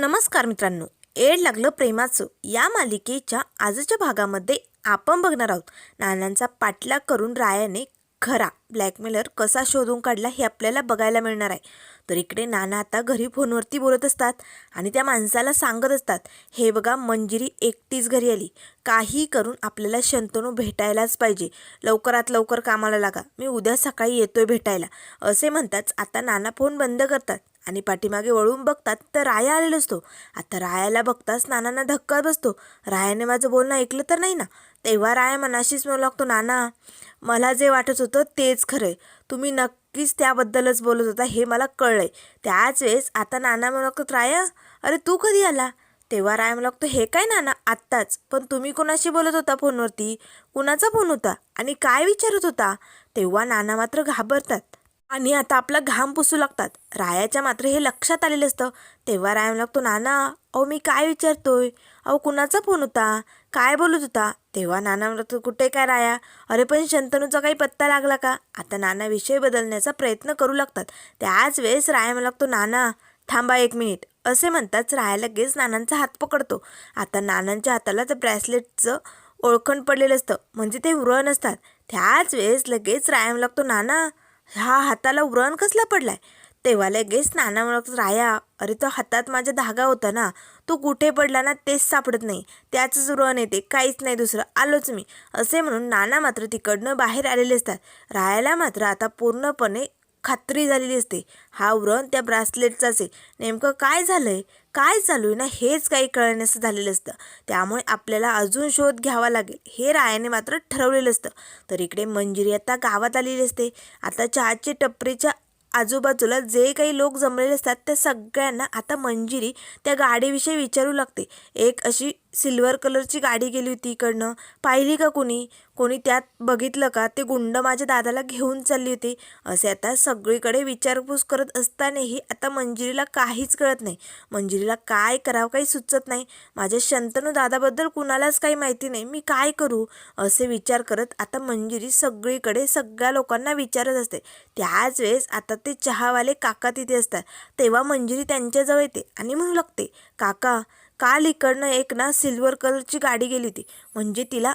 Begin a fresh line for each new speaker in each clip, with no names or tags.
नमस्कार मित्रांनो. एड लागलं प्रेमाचं. या मालिकेच्या आजच्या भागामध्ये आपण बघणार आहोत. नानांचा पाठलाग करून रायाने खरा ब्लॅकमेलर कसा शोधून काढला हे आपल्याला बघायला मिळणार आहे. तर इकडे नाना आता घरी फोनवरती बोलत असतात आणि त्या माणसाला सांगत असतात हे बघा मंजिरी एकटीच घरी आली. काही करून आपल्याला शंतनू भेटायलाच पाहिजे. लवकरात लवकर कामाला लागा. मी उद्या सकाळी येतोय भेटायला. असे म्हणताच आता नाना फोन बंद करतात. आणि पाठीमागे वळून बघतात तर राया आलेला असतो. आता रायाला बघताच नानांना धक्का बसतो. रायाने माझं बोलणं ऐकलं तर नाही ना? तेव्हा राया मनाशीच म्हणू लागतो नाना मला जे वाटत होतं तेच खरंय. तुम्ही नक्कीच त्याबद्दलच बोलत होता हे मला कळलंय. त्याच वेळेस आता नाना म्हणू लागतो राया अरे तू कधी आला? तेव्हा राय म्हणू लागतो हे काय नाना आत्ताच. पण तुम्ही कोणाशी बोलत होता फोनवरती? कुणाचा फोन होता? आणि काय विचारत होता? तेव्हा नाना मात्र घाबरतात. आणि आता आपला घाम पुसू लागतात. रायाच्या मात्र हे लक्षात आलेलं असतं. तेव्हा राय लागतो नाना अहो मी काय विचारतोय? अहो कुणाचा फोन होता? काय बोलत होता? तेव्हा नाना म्हणतो कुठे काय राया? अरे पण शंतनूचा काही पत्ता लागला का? आता नाना विषय बदलण्याचा प्रयत्न करू लागतात. त्याच वेळेस राया मला लागतो नाना थांबा एक मिनिट. असे म्हणताच राया लगेच नानांचा हात पकडतो. आता नानांच्या हाताला त्या ब्रॅसलेटचं ओळखण पडलेलं असतं. म्हणजे ते व्रण असतात त्याच वेळेस लगेच राया म्हणू लागतो नाना हा हाताला व्रण कसला पडलाय? तेव्हा लगेच नाना म्हणत राया अरे तो हातात माझा धागा होता ना तो कुठे पडला ना तेच सापडत नाही. त्याचंच व्रण येते काहीच नाही दुसरं. आलोच मी. असे म्हणून नाना मात्र तिकडनं बाहेर आलेले असतात. रायाला मात्र आता पूर्णपणे खात्री झालेली असते. हा व्रण त्या ब्रासलेटचाच आहे नेमकं काय झालंय? काय चालू आहे ना? हेच काही कळण्याचं झालेलं असतं. त्यामुळे आपल्याला अजून शोध घ्यावा लागेल. हे रायाने मात्र ठरवलेलं असतं. तर इकडे मंजिरी आता गावात आलेली असते. आता चहाचे टपरीच्या आजूबाजूला जे काही लोक जमलेले असतात त्या सगळ्यांना आता मंजिरी त्या गाडीविषयी विचारू लागते. एक अशी सिल्वर कलरची गाडी गेली होती इकडनं. पाहिली का कोणी? कोणी त्यात बघितलं का? ते गुंड माझ्या दादाला घेऊन चालली होती. असे आता सगळीकडे विचारपूस करत असतानाही आता मंजिरीला काहीच कळत नाही. मंजिरीला काय करावं काही सुचत नाही. माझ्या शंतनू दादाबद्दल कुणालाच काही माहिती नाही. मी काय करू? असे विचार करत आता मंजिरी सगळीकडे सगळ्या लोकांना विचारत असते. त्याच वेळेस आता ते चहावाले काका तिथे असतात. तेव्हा मंजिरी त्यांच्याजवळ येते आणि म्हणू लागते काका काल इकडनं एक ना सिल्वर कलरची गाडी गेली होती. म्हणजे तिला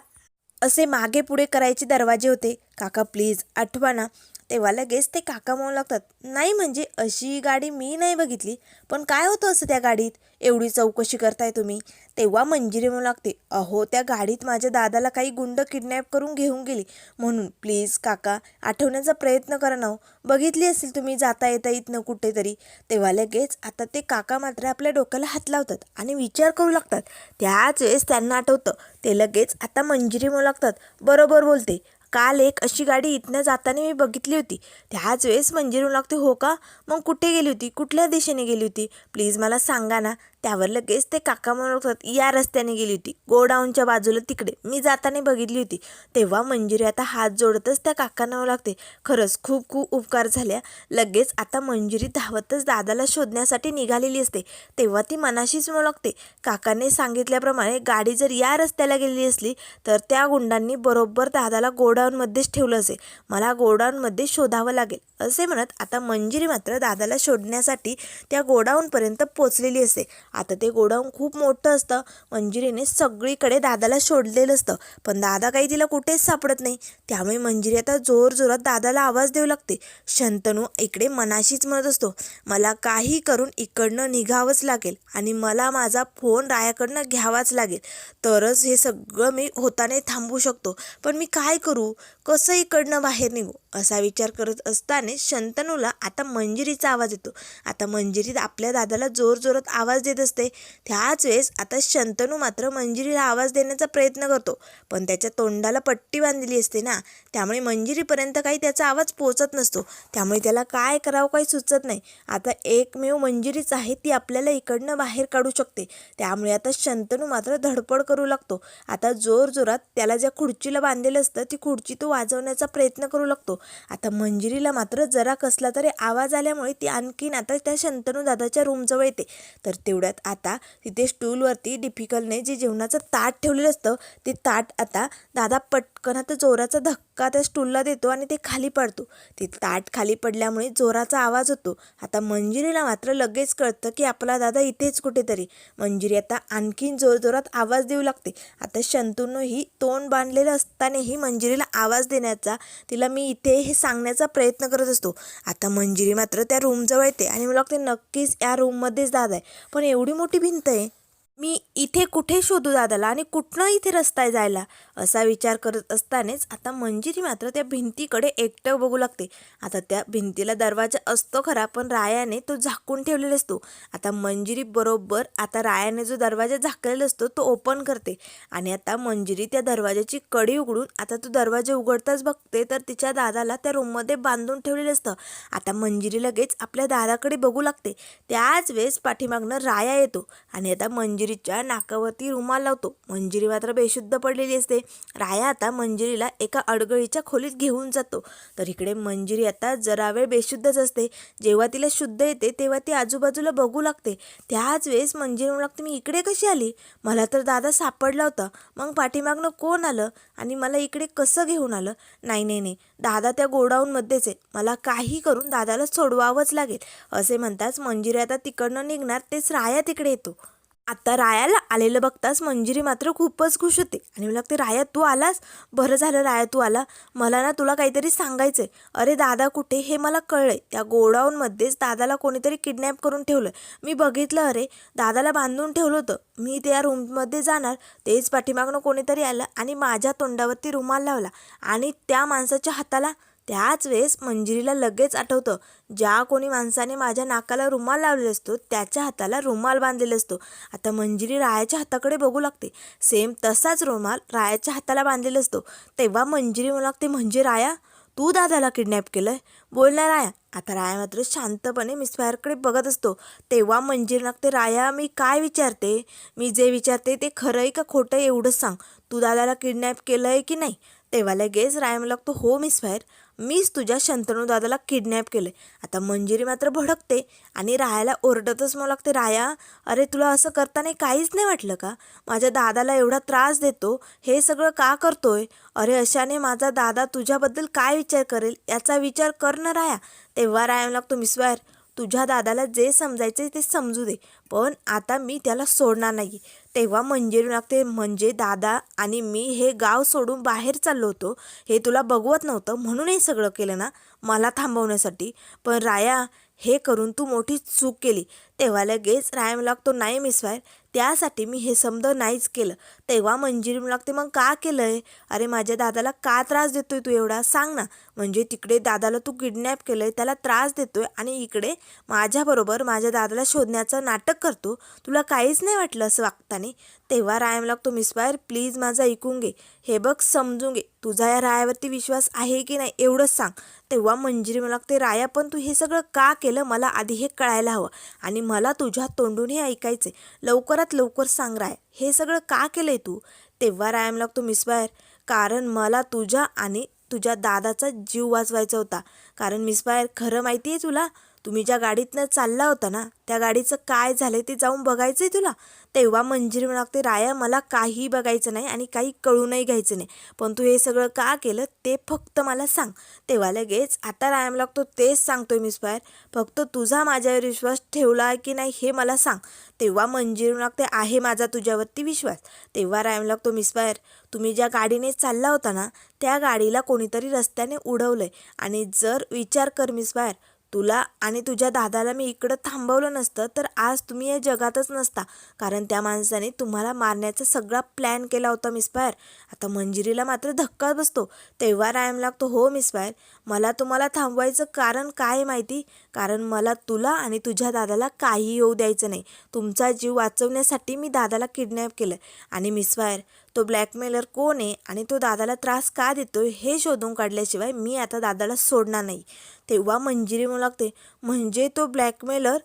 असे मागे पुढे करायचे दरवाजे होते. काका प्लीज आठवा ना. तेव्हा लगेच ते काका म्हणू लागतात नाही म्हणजे अशी गाडी मी नाही बघितली पण काय होतं असं त्या गाडीत? एवढी चौकशी करताय तुम्ही. तेव्हा मंजिरी म्हणू लागते अहो त्या गाडीत माझ्या दादाला काही गुंड किडनॅप करून घेऊन गेली. म्हणून प्लीज काका आठवण्याचा प्रयत्न करा ना हो. बघितली असेल तुम्ही जाता येता इथनं कुठेतरी. तेव्हा लगेच आता ते काका मात्र आपल्या डोक्याला हात लावतात आणि विचार करू लागतात. त्याच वेळेस त्यांना आठवतं ते लगेच आता मंजिरी म्हणू लागतात बरोबर बोलते. काल एक अशी गाडी इथनं जाताना मी बघितली होती. त्याच वेळेस मंजिरून लागते हो का? मग कुठे गेली होती? कुठल्या दिशेने गेली होती? प्लीज मला सांगा ना. त्यावर लगेच ते काका म्हणतात या रस्त्याने गेली होती गोडाऊनच्या बाजूला तिकडे. मी जाताना बघितली होती. तेव्हा मंजिरी आता हात जोडतच त्या काकांना लागते. खरंच खूप खूप उपकार झाल्या. लगेच आता मंजिरी धावतच दादाला शोधण्यासाठी निघालेली असते. तेव्हा ती मनाशीच म्हणू लागते. काकाने सांगितल्याप्रमाणे गाडी जर या रस्त्याला गेलेली असली तर त्या गुंडांनी बरोबर दादाला गोडाऊनमध्येच ठेवलं असेल मला गोडाऊनमध्ये शोधावं लागेल असे म्हणत आता मंजिरी मात्र दादाला शोधण्यासाठी त्या गोडाऊनपर्यंत पोचलेली असते. आता ते गोडाऊन खूप मोठं असतं. मंजिरीने सगळीकडे दादाला शोधलेलं असतं. पण दादा काही तिला कुठेच सापडत नाही. त्यामुळे मंजिरी आता जोर जोरात दादाला आवाज देऊ लागते. शंतनू इकडे मनाशीच म्हणत असतो मला काही करून इकडनं निघावंच लागेल आणि मला माझा फोन रायाकडनं घ्यावाच लागेल. तरच हे सगळं मी होताने थांबवू शकतो. पण मी काय करू? कसं इकडनं बाहेर निघू? असा विचार करत असताना शंतनूला आता मंजिरीचा आवाज येतो. आता मंजिरी आपल्या दादाला जोर जोरात आवाज देत असते. त्याच वेळेस आता शंतनू मात्र मंजिरीला आवाज देण्याचा प्रयत्न करतो. पण त्याच्या तोंडाला पट्टी बांधलेली असते ना. त्यामुळे मंजिरीपर्यंत काही त्याचा आवाज पोचत नसतो. त्यामुळे त्याला काय करावं काही सुचत नाही. आता एकमेव मंजिरीच आहे ती आपल्याला इकडनं बाहेर काढू शकते. त्यामुळे आता शंतनू मात्र धडपड करू लागतो. आता जोर जोरात त्याला ज्या खुर्चीला बांधलेलं असतं ती खुर्ची तो वाजवण्याचा प्रयत्न करू लागतो. आता मंजिरीला मात्र जरा कसला तरी आवाज आल्यामुळे ती आणखीन आता त्या शंतनू दादाच्या रूमजवळ येते. तर तेवढ्यात आता तिथे स्टूलवरती डिफिकल्टने जे जेवणाचं ताट ठेवलेलं असतं ते ताट आता दादा पटकन आता जोराचा धक्का त्या स्टूलला देतो आणि ते खाली पडतो. ते ताट खाली पडल्यामुळे जोराचा आवाज होतो. आता मंजिरीला मात्र लगेच कळतं की आपला दादा इथेच कुठेतरी. मंजिरी आता आणखीन जोरजोरात आवाज देऊ लागते. आता शंतूनही तोंड बांधलेलं असतानाही मंजिरीला आवाज देण्याचा तिला मी इथे हे सांगण्याचा प्रयत्न करत असतो. आता मंजिरी मात्र त्या रूमजवळ येते आणि मला वाटते नक्कीच या रूममध्येच दादा आहे. पण एवढी मोठी भिंत आहे. मी इथे कुठे शोधू दादाला आणि कुठनं इथे रस्ता आहे जायला? असा विचार करत असतानाच आता मंजिरी मात्र त्या भिंतीकडे एकटं बघू लागते. आता त्या भिंतीला दरवाजा असतो खरा पण रायाने तो झाकून ठेवलेला असतो. आता मंजिरी बरोबर आता रायाने जो दरवाजा झाकलेला असतो तो ओपन करते. आणि आता मंजिरी त्या दरवाजाची कडी उघडून आता तो दरवाजा उघडताच बघते तर तिच्या दादाला त्या रूममध्ये बांधून ठेवलेलं असतं. आता मंजिरी लगेच आपल्या दादाकडे बघू लागते. त्याच वेळेस पाठीमागनं राया येतो. आणि आता मंजिरी मंजिरीच्या नाकावरती रुमाल लावतो. मंजिरी मात्र बेशुद्ध पडलेली असते. राया आता मंजिरीला एका अडगळीच्या खोलीत घेऊन जातो. तर इकडे मंजिरी आता जरा वेळ बेशुद्धच असते. जेव्हा तिला शुद्ध येते तेव्हा ती आजूबाजूला बघू लागते. त्याच वेळेस मंजिरी म्हणू लागते मी इकडे कशी आली? मला तर दादा सापडला होता. मग पाठीमागनं कोण आलं? आणि मला इकडे कसं घेऊन आलं? नाही नाही नाही. दादा त्या गोडाऊनमध्येच आहे. मला काही करून दादाला सोडवावंच लागेल. असे म्हणताच मंजिरी आता तिकडनं निघणार तेच राया तिकडे येतो. आता रायाला आलेलं बघताच मंजिरी मात्र खूपच खुश होते. आणि मला लागते राया तू आलास? बरं झालं राया तू आला. मला ना तुला काहीतरी सांगायचं आहे अरे दादा कुठे हे मला कळलंय. त्या गोडाऊनमध्येच दादाला कोणीतरी किडनॅप करून ठेवलं मी बघितलं अरे दादाला बांधून ठेवलं होतं. मी त्या रूममध्ये जाणार तेच पाठीमागनं कोणीतरी आलं आणि माझ्या तोंडावरती रुमाल लावला आणि त्या माणसाच्या हाताला त्याच वेळेस मंजिरीला लगेच आठवतं ज्या कोणी माणसाने माझ्या नाकाला रुमाल लावलेला असतो त्याच्या हाताला रुमाल बांधलेला असतो. आता मंजिरी रायाच्या हाताकडे बघू लागते. सेम तसाच रुमाल रायाच्या हाताला बांधलेला असतो. तेव्हा मंजिरी म्हणू लागते म्हणजे राया तू दादाला किडनॅप केलंय? बोल ना राया. आता राया मात्र शांतपणे मिस फायरकडे बघत असतो. तेव्हा मंजिरी लागते राया मी काय विचारते? मी जे विचारते ते खरं आहे का खोटं एवढंच सांग. तू दादाला किडनॅप केलं आहे की नाही? तेव्हा लगेच राया मला लागतो हो मिस फायर मीच तुझ्या शंतनू दादाला किडनॅप केलं आता मंजिरी मात्र भडकते आणि रायाला ओरडतच मला लागते राया अरे तुला असं करताना काहीच नाही वाटलं का? माझ्या दादाला एवढा त्रास देतो हे सगळं का करतोय? अरे अशाने माझा दादा तुझ्याबद्दल काय विचार करेल याचा विचार कर ना राया. तेव्हा राया लागतो मिसवायर तुझ्या दादाला जे समजायचे ते समजू दे. पण आता मी त्याला सोडणार नाही तेव्हा मंजिरी लागते म्हणजे दादा आणि मी हे गाव सोडून बाहेर चाललो होतो. हे तुला बघवत नव्हतं म्हणून हे सगळं केलं ना मला थांबवण्यासाठी. पण राया हे करून तू मोठी चूक केली. तेव्हा लगेच राया लागतो नाही मिसवायर त्यासाठी मी हे समज नाहीच केलं. तेव्हा मंजिरी लागते मग का केलं आहे अरे माझ्या दादाला का त्रास देतोय तू एवढा? सांग ना. म्हणजे तिकडे दादाला तू किडनॅप केलं आहे त्याला त्रास देतोय आणि इकडे माझ्याबरोबर माझ्या दादाला शोधण्याचं नाटक करतो. तुला काहीच नाही वाटलं असं वागताने? तेव्हा रायम लागतो मिसवायर प्लीज माझं ऐकून घे. हे बघ समजून घे. तुझा या रायावरती विश्वास आहे की नाही एवढंच सांग. तेव्हा मंजिरी मला लागते राया पण तू हे सगळं का केलं? मला आधी हे कळायला हवं आणि मला तुझ्या तोंडून हे ऐकायचं लवकरात लवकर सांग राय हे सगळं का केलंय तू? तेव्हा रायम लागतो मिसबायर कारण मला तुझ्या आणि तुझ्या दादाचा जीव वाचवायचा होता. कारण मिसबायर खरं माहिती आहे तुला? तुम्ही ज्या गाडीतनं चालला होता ना त्या गाडीचं काय झालं ते जाऊन बघायचं आहे तुला? तेव्हा मंजिरी लागते राया मला काही बघायचं नाही आणि काही कळूनही घ्यायचं नाही. पण तू हे सगळं का केलं ते फक्त मला सांग. तेव्हा लगेच आता रायाम लागतो तेच सांगतोय मी स्पायर फक्त तुझा माझ्यावर विश्वास ठेवला की नाही हे मला सांग. तेव्हा मंजिरी लागते आहे माझा तुझ्यावरती विश्वास. तेव्हा रायाम लागतो मी स्पायर तुम्ही ज्या गाडीने चालला होता ना त्या गाडीला कोणीतरी रस्त्याने उडवलंय. आणि जर विचार कर मिस फायर तुला आणि तुझ्या दादाला मी इकडं थांबवलं नसतं तर आज तुम्ही या जगातच नसता. कारण त्या माणसाने तुम्हाला मारण्याचा सगळा प्लॅन केला होता मिसफायर आता मंजिरीला मात्र धक्का बसतो. तेव्हा रायम लागतो हो मिसफायर मला तुम्हाला थांबवायचं कारण काय माहिती? कारण मला तुला आणि तुझ्या दादाला काही येऊ द्यायचं नाही. तुमचा जीव वाचवण्यासाठी मी दादाला किडनॅप केलं. आणि मिसफायर तो ब्लॅकमेलर कोण आहे आणि तो दादाला त्रास का देतोय हे शोधून काढल्याशिवाय मी आता दादाला सोडणार नाही. तेव्हा मंजिरी म्हणू लागते म्हणजे तो ब्लॅकमेलर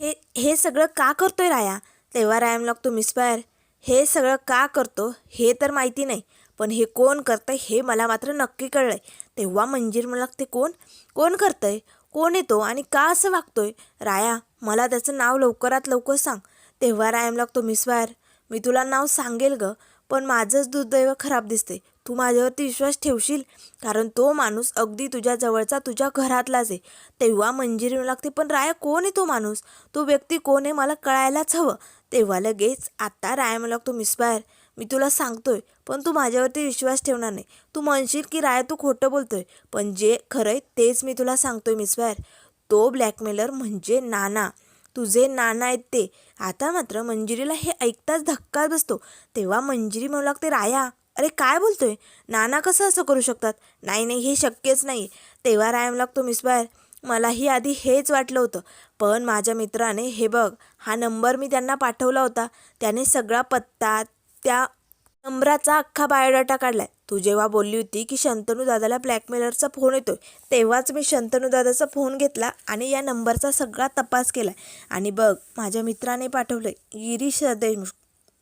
हे हे सगळं का करतोय राया? तेव्हा रायम लागतो मिसपायर हे सगळं का करतो हे तर माहिती नाही पण हे कोण करतंय हे मला मात्र नक्की कळलं आहे तेव्हा मंजीर मला लागते कोण? कोण आहे कोण येतो आणि का असं वागतोय? राया मला त्याचं नाव लवकरात लवकर सांग. तेव्हा राया मला लागतो मिसवायर मी तुला नाव सांगेल ग पण माझंच दुर्दैव खराब दिसते तू माझ्यावरती विश्वास ठेवशील? कारण तो माणूस अगदी तुझ्या जवळचा तुझ्या घरातलाच आहे. तेव्हा मंजिरी येऊ लागते पण राया कोण आहे तो माणूस? तो व्यक्ती कोण आहे मला कळायलाच हवं. तेव्हा लगेच आता राया मला लागतो मिसबायर मी तुला सांगतोय पण तू माझ्यावरती विश्वास ठेवणार नाही. तू म्हणशील की राया तू खोटं बोलतोय पण जे खरं आहे तेच मी तुला सांगतोय मिसबायर तो ब्लॅकमेलर म्हणजे नाना. तुझे नाना आहेत ते. आता मात्र मंजिरीला हे ऐकताच धक्का बसतो. तेव्हा मंजिरी म्हणू लागते राया अरे काय बोलतोय? नाना कसं असं करू शकतात? नाही नाही हे शक्यच नाही. तेव्हा राय म्हणू लागतो मिसबायर मलाही आधी हेच वाटलं होतं. पण माझ्या मित्राने हे बघ हा नंबर मी त्यांना पाठवला होता. त्याने सगळा पत्ता त्या अमराचा अख्खा बायोडाटा काढलाय. तू जेव्हा बोलली होती की शंतनू दादाला ब्लॅकमेलरचा फोन येतोय तेव्हाच मी शंतनू दादाचा फोन घेतला आणि या नंबरचा सगळा तपास केला. आणि बघ माझ्या मित्राने पाठवलं गिरीश देशमुख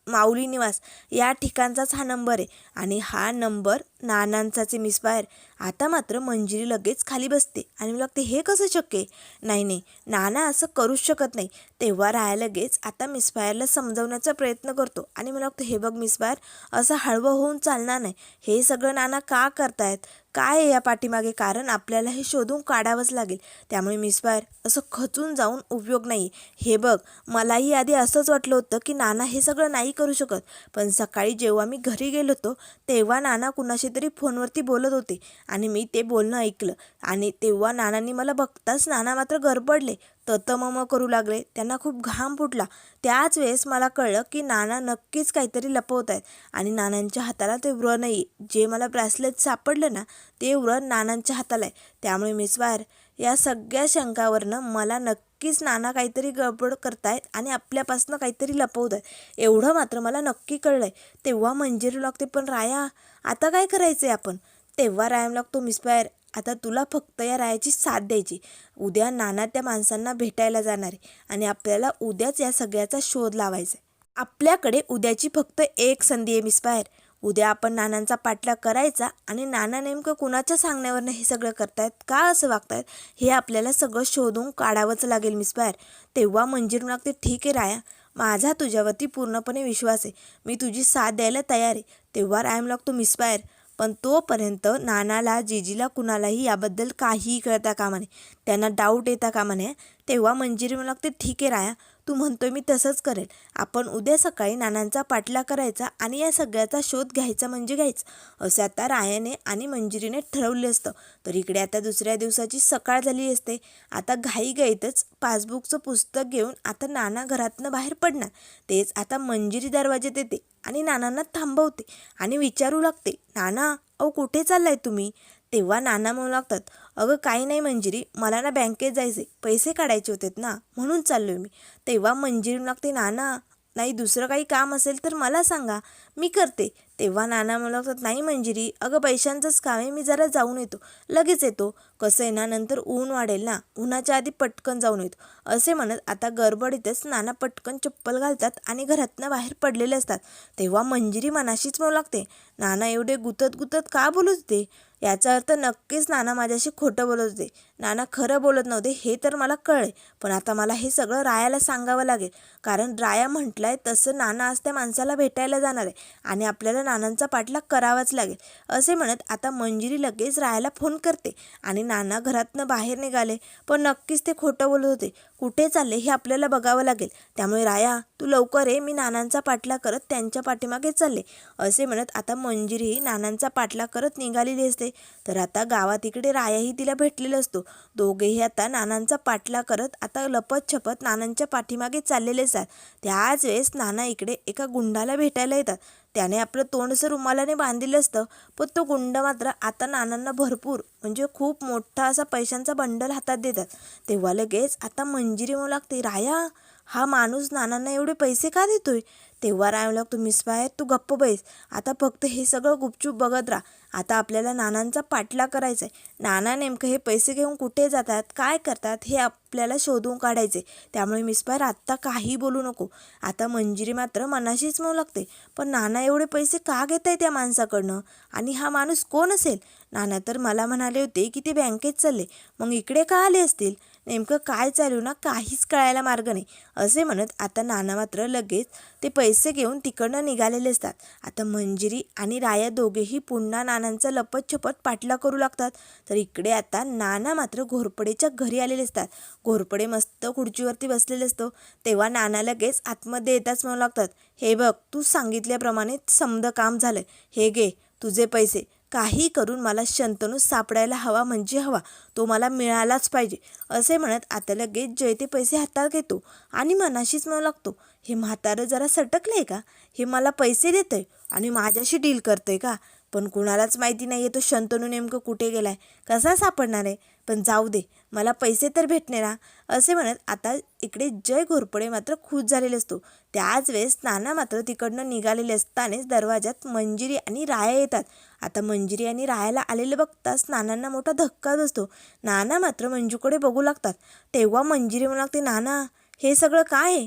माऊली निवास या ठिकाणचाच हा नंबर आहे. आणि हा नंबर नानांचाच मिसफायर आता मात्र मंजिरी लगेच खाली बसते आणि मला लागते हे कसं शक्य नाही नाही नाना असं करूच शकत नाही. तेव्हा राया लगेच आता मिसफायरला समजवण्याचा प्रयत्न करतो आणि मला वाटतं हे बघ मिसफायर असं हळवं होऊन चालणार नाही. हे सगळं नाना का करतायत? काय आहे या पाठीमागे? कारण आपल्याला हे शोधून काढावंच लागेल. त्यामुळे मिसफायर असं खचून जाऊन उपयोग नाही हे बघ मलाही आधी असंच वाटलं होतं की नाना हे सगळं नाही करू शकत. पण सकाळी जेव्हा मी घरी गेलो होतो तेव्हा नाना कुणाशी तरी फोनवरती बोलत होते आणि मी ते बोलणं ऐकलं. आणि तेव्हा नानांनी मला बघताच नाना मात्र गरबडले. ततमम करू लागले. त्यांना खूप घाम फुटला. त्याच वेळेस मला कळलं की नाना नक्कीच काहीतरी लपवत आहेत. आणि नानांच्या हाताला ते व्रण नाही जे मला ब्रॅसलेट सापडलं ना ते व्रण नानांच्या हाताला आहे. त्यामुळे मिसवायर या सगळ्या शंकावरनं मला नक्कीच नाना काहीतरी गडबड करतायत आणि आपल्यापासनं काहीतरी लपवत आहेत एवढं मात्र मला नक्की कळलं आहे तेव्हा मंजिरी लागते पण राया. आता काय करायचं आहे आपण? तेव्हा रायाम लागतो मिसफायर आता तुला फक्त या रायाची साथ द्यायची. उद्या नाना त्या माणसांना भेटायला जाणार आहे आणि आपल्याला उद्याच या सगळ्याचा शोध लावायचा आहे आपल्याकडे उद्याची फक्त एक संधी आहे मिसफायर उद्या आपण नानांचा पाठलाग करायचा आणि नाना नेमकं कुणाच्या सांगण्यावरनं हे सगळं करतायत का असं वागतायत हे आपल्याला सगळं शोधून काढावंच लागेल मिसफायर तेव्हा मंजीर लागते ठीक आहे राया. माझा तुझ्यावरती पूर्णपणे विश्वास आहे. मी तुझी साथ द्यायला तयार आहे. तेव्हा रायम लागतो बाहेर पण तोपर्यंत नानाला जीजीला कुणालाही याबद्दल काहीही कळता कामा नये. त्यांना डाऊट येता कामा नये. तेव्हा मंजिरी मला लागते ठीक आहे राया. तू म्हणतोय मी तसंच करेल आपण उद्या सकाळी नानांचा पाठला करायचा आणि या सगळ्याचा शोध घ्यायचा म्हणजे घ्यायचं. असं आता रायाने आणि मंजिरीने ठरवले असतं. तर इकडे आता दुसऱ्या दिवसाची सकाळ झाली असते. आता घाईघाईतच पासबुकचं पुस्तक घेऊन आता नाना घरातनं बाहेर पडणार. तेच आता मंजिरी दरवाज्यात येते आणि नानांना थांबवते आणि विचारू लागते नाना अहो कुठे चाललाय तुम्ही? तेव्हा नाना म्हणू लागतात अगं काही नाही मंजिरी मला ना बँकेत जायचे पैसे काढायचे होतेत ना म्हणून चाललो आहे मी. तेव्हा मंजिरी लागते नाना नाही दुसरं काही काम असेल तर मला सांगा मी करते. तेव्हा नाना म्हणू लागतात नाही मंजिरी अगं पैशांचंच काम आहे मी जरा जाऊन येतो लगेच येतो. कसं आहे ना नंतर ऊन वाढेल ना उन्हाच्या आधी पटकन जाऊन येतो. असे म्हणत आता गडबडीतच नाना पटकन चप्पल घालतात आणि घरातनं बाहेर पडलेले असतात. तेव्हा मंजिरी मनाशीच म्हणू लागते. नाना एवढे गुतत गुतत का बोलत होते? याचा अर्थ नक्कीच नाना माझ्याशी खोटं बोलत होते. नाना खरं बोलत नव्हते हे तर मला कळले. पण आता मला हे सगळं रायाला सांगावं लागेल. कारण राया म्हटलंय तसं नाना आज त्या माणसाला भेटायला जाणार आहे आणि आपल्याला नानांचा पाठलाग करावाच लागेल. असे म्हणत आता मंजिरी लगेच रायाला फोन करते आणि नाना घरातनं बाहेर निघाले पण नक्कीच ते खोटं बोलत होते. कुठे चालले हे आपल्याला बघावं लागेल. त्यामुळे राया तू लवकर ये मी नानांचा पाठला करत त्यांच्या पाठीमागे चालले. असे म्हणत आता मंजिरीही नानांचा पाठला करत निघालेली असते. तर आता गावात इकडे रायाही तिला भेटलेला असतो. दोघेही आता नानांचा पाठला करत आता लपत छपत नानांच्या पाठीमागे चाललेले असतात. त्याच वेळेस नाना इकडे एका गुंडाला भेटायला येतात. त्याने आपलं तोंडसं रुमालाने बांधलेलं असतं पण तो गुंड मात्र आता नानांना भरपूर म्हणजे खूप मोठा असा पैशांचा बंडल हातात देतात. तेव्हा लगेच आता मंजिरी म्हणू लागते राया हा माणूस नानांना एवढे पैसे का देतोय? तेव्हा राय लागतो मिस बाहेर तू गप्प बैस. आता फक्त हे सगळं गुपचूप बघत राहा. आता आपल्याला नानांचा पाठला करायचा आहे नाना नेमकं हे पैसे घेऊन कुठे जातात काय करतात हे आपल्याला शोधून काढायचे त्यामुळे मिसबार आत्ता काही बोलू नको. आता मंजिरी मात्र मनाशीच म्हणू लागते. पण नाना एवढे पैसे का घेत आहे त्या माणसाकडनं? आणि हा माणूस कोण असेल? नाना तर मला म्हणाले होते की ते बँकेत चालले. मग इकडे का आले असतील? नेमकं काय चालू ना काहीच कळायला मार्ग नाही. असे म्हणत आता नाना मात्र लगेच ते पैसे घेऊन तिकडनं निघालेले असतात. आता मंजिरी आणि राया दोघेही पुन्हा नाना नानांचा लपतछपत पाठला करू लागतात. तर इकडे आता नाना मात्र घोरपडेच्या घरी आलेले असतात. घोरपडे मस्त खुर्चीवरती बसलेले असतो. तेव्हा नाना लगेच आतमध्ये येताच म्हणू लागतात हे बघ तू सांगितल्याप्रमाणे समद काम झालं हे घे तुझे पैसे. काही करून मला शंतनू सापडायला हवा म्हणजे हवा. तो मला मिळालाच पाहिजे. असे म्हणत आता लगेच जय ते पैसे हातात घेतो आणि मनाशीच म्हणू लागतो हे म्हातारं जरा सटकलं आहे का? हे मला पैसे देतंय आणि माझ्याशी डील करतंय का? पण कुणालाच माहिती नाही आहे तो शंतनू नेमकं कुठे गेला आहे कसा सापडणार आहे? पण जाऊ दे मला पैसे तर भेटणे ना असे म्हणत आता इकडे जय घोरपडे मात्र खुश झालेले असतो. त्याच वेळेस नाना मात्र तिकडनं निघालेले असतानाच दरवाजात मंजिरी आणि राया येतात. आता मंजिरी आणि रायाला आलेले बघताच नानांना मोठा धक्का बसतो. नाना मात्र मंजूकडे बघू लागतात. तेव्हा मंजिरी म्हणू लागते नाना हे सगळं काय आहे?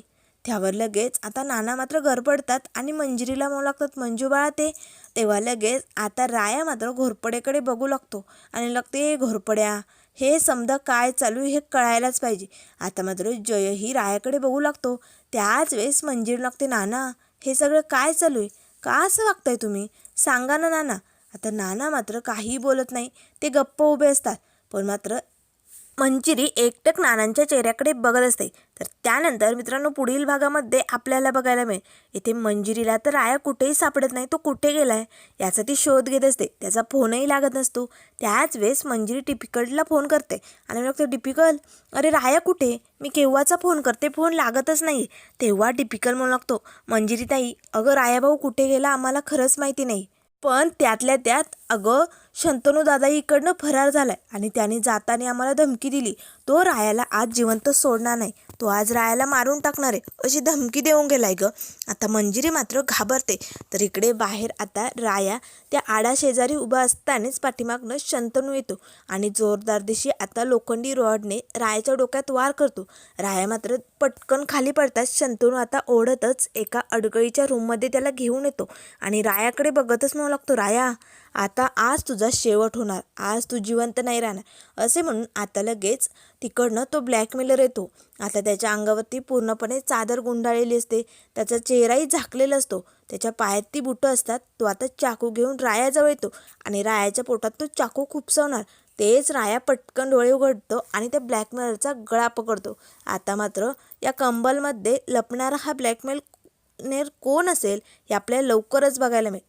त्यावर लगेच आता नाना मात्र गरबडतात आणि मंजिरीला म्हणू लागतात. मंजू बाळा ते तेव्हा लगेच आता राया मात्र घोरपडेकडे बघू लागतो आणि लागते हे घोरपड्या हे समजा काय चालू आहे हे कळायलाच पाहिजे. आता मात्र जयही रायाकडे बघू लागतो. त्याच वेळेस मंजिरी लागते नाना हे सगळं काय चालू आहे? का असं वागताय तुम्ही? सांगा ना नाना. आता नाना मात्र काहीही बोलत नाही. ते गप्प उभे असतात. पण मात्र मंजिरी एकटक नानांच्या चेहऱ्याकडे बघत असते. तर त्यानंतर मित्रांनो पुढील भागामध्ये आपल्याला बघायला मिळेल. इथे मंजिरीला तर राया कुठेही सापडत नाही तो कुठे गेलाय याचा ती शोध घेत असते. त्याचा फोनही लागत नसतो. त्याच वेळेस मंजिरी टिपिकलला फोन करते आणि म्हणते टिपिकल अरे राया कुठे? मी केव्हाचा फोन करते? फोन लागतच नाही तेव्हा टिपिकल म्हणू लागतो मंजिरी ताई अगं राया भाऊ कुठे गेला? आम्हाला खरंच माहिती नाही. पण त्यातल्या त्यात अगं शंतनू दादा इकडनं फरार झालाय आणि त्याने जाताना आम्हाला धमकी दिली. तो रायाला आज जिवंत सोडणार नाही. तो आज रायाला मारून टाकणार आहे. अशी धमकी देऊन गेलाय ग. आता मंजिरी मात्र घाबरते. तर इकडे बाहेर आता राया त्या आडा शेजारी उभा असतानाच पाठीमागनं शंतनू येतो आणि जोरदार दिशी आता लोखंडी रॉडने रायाच्या डोक्यात वार करतो. राया मात्र पटकन खाली पडताच शंतनू आता ओढतच एका अडगळीच्या रूममध्ये त्याला घेऊन येतो आणि रायाकडे बघतच म्हणू लागतो. राया आता आज तुझा शेवट होणार. आज तू जिवंत नाही राहणार. असे म्हणून आता लगेच तिकडनं तो ब्लॅकमेलर येतो. आता त्याच्या अंगावरती पूर्णपणे चादर गुंडाळलेली असते. त्याचा चेहराही झाकलेला असतो. त्याच्या पायात ती बुटं असतात. तो आता चाकू घेऊन रायाजवळ येतो. आणि रायाच्या पोटात तो चाकू खुपसवणार. तेच राया पटकन डोळे उघडतो आणि त्या ब्लॅकमेलरचा गळा पकडतो. आता मात्र या कंबलमध्ये लपणारा हा ब्लॅकमेल नेर कोण असेल हे आपल्याला लवकरच बघायला मिळेल.